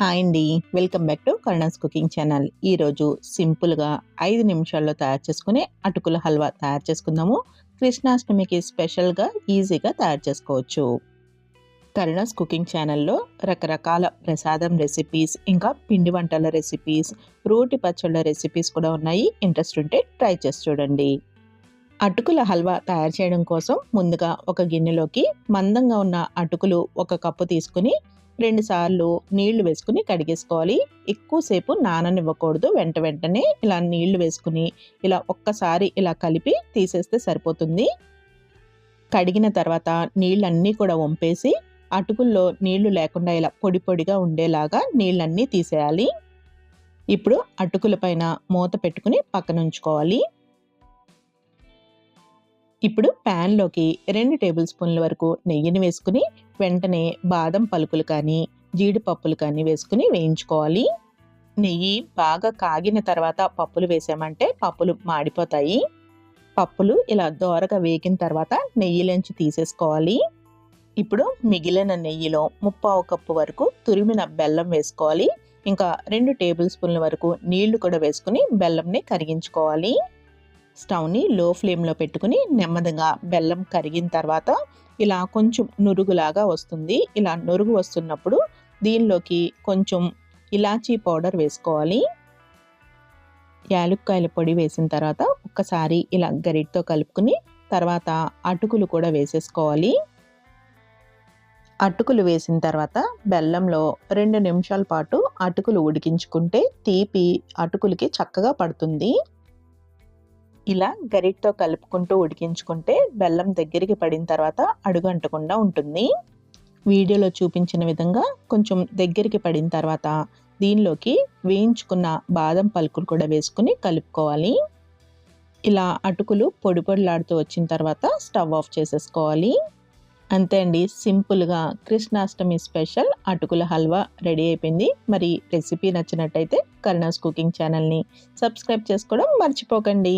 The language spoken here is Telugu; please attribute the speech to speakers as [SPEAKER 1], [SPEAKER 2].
[SPEAKER 1] హాయ్ అండి. వెల్కమ్ బ్యాక్ టు కరుణాస్ కుకింగ్ ఛానల్. ఈరోజు సింపుల్గా ఐదు నిమిషాల్లో తయారు చేసుకునే అటుకుల హల్వా తయారు చేసుకుందాము. కృష్ణాష్టమికి స్పెషల్గా ఈజీగా తయారు చేసుకోవచ్చు. కరుణాస్ కుకింగ్ ఛానల్లో రకరకాల ప్రసాదం రెసిపీస్ ఇంకా పిండి వంటల రెసిపీస్ రోటి పచ్చళ్ళ రెసిపీస్ కూడా ఉన్నాయి. ఇంట్రెస్ట్ ఉంటే ట్రై చేసి చూడండి. అటుకుల హల్వా తయారు చేయడం కోసం ముందుగా ఒక గిన్నెలోకి మందంగా ఉన్న అటుకులు ఒక కప్పు తీసుకుని రెండుసార్లు నీళ్ళు వేసుకుని కడిగేసుకోవాలి. ఎక్కువసేపు నాననివ్వకూడదు. వెంట వెంటనే ఇలా నీళ్ళు వేసుకుని ఇలా ఒక్కసారి ఇలా కలిపి తీసేస్తే సరిపోతుంది. కడిగిన తర్వాత నీళ్ళన్నీ కూడా వంపేసి అటుకుల్లో నీళ్ళు లేకుండా ఇలా పొడి పొడిగా ఉండేలాగా నీళ్ళన్నీ తీసేయాలి. ఇప్పుడు అటుకుల పైన మూత పెట్టుకుని పక్కన ఉంచుకోవాలి. ఇప్పుడు ప్యాన్లోకి రెండు టేబుల్ స్పూన్ల వరకు నెయ్యిని వేసుకుని వెంటనే బాదం పలుకులు కానీ జీడిపప్పులు కానీ వేసుకుని వేయించుకోవాలి. నెయ్యి బాగా కాగిన తర్వాత పప్పులు వేసామంటే పప్పులు మాడిపోతాయి. పప్పులు ఇలా దోరగా వేగిన తర్వాత నెయ్యిలోంచి తీసేసుకోవాలి. ఇప్పుడు మిగిలిన నెయ్యిలో ముప్పావు కప్పు వరకు తురిమిన బెల్లం వేసుకోవాలి. ఇంకా రెండు టేబుల్ స్పూన్ల వరకు నీళ్ళు కూడా వేసుకుని బెల్లంని కరిగించుకోవాలి. స్టవ్ని లో ఫ్లేమ్లో పెట్టుకుని నెమ్మదిగా బెల్లం కరిగిన తర్వాత ఇలా కొంచెం నురుగులాగా వస్తుంది. ఇలా నురుగు వస్తున్నప్పుడు దీనిలోకి కొంచెం ఇలాచీ పౌడర్ వేసుకోవాలి. యాలుక్కాయల పొడి వేసిన తర్వాత ఒక్కసారి ఇలా గరిటితో కలుపుకుని తర్వాత అటుకులు కూడా వేసేసుకోవాలి. అటుకులు వేసిన తర్వాత బెల్లంలో రెండు నిమిషాల పాటు అటుకులు ఉడికించుకుంటే తీపి అటుకులకి చక్కగా పడుతుంది. ఇలా గరిటతో కలుపుకుంటూ ఉడికించుకుంటే బెల్లం దగ్గరికి పడిన తర్వాత అడుగు అంటకుండా ఉంటుంది. వీడియోలో చూపించిన విధంగా కొంచెం దగ్గరికి పడిన తర్వాత దీనిలోకి వేయించుకున్న బాదం పలుకులు కూడా వేసుకుని కలుపుకోవాలి. ఇలా అటుకులు పొడి పొడిలాడుతూ వచ్చిన తర్వాత స్టవ్ ఆఫ్ చేసేసుకోవాలి. అంతే అండి సింపుల్గా కృష్ణాష్టమి స్పెషల్ అటుకుల హల్వా రెడీ అయిపోయింది. మరి రెసిపీ నచ్చినట్టయితే కరుణాస్ కుకింగ్ ఛానల్ని సబ్స్క్రైబ్ చేసుకోవడం మర్చిపోకండి.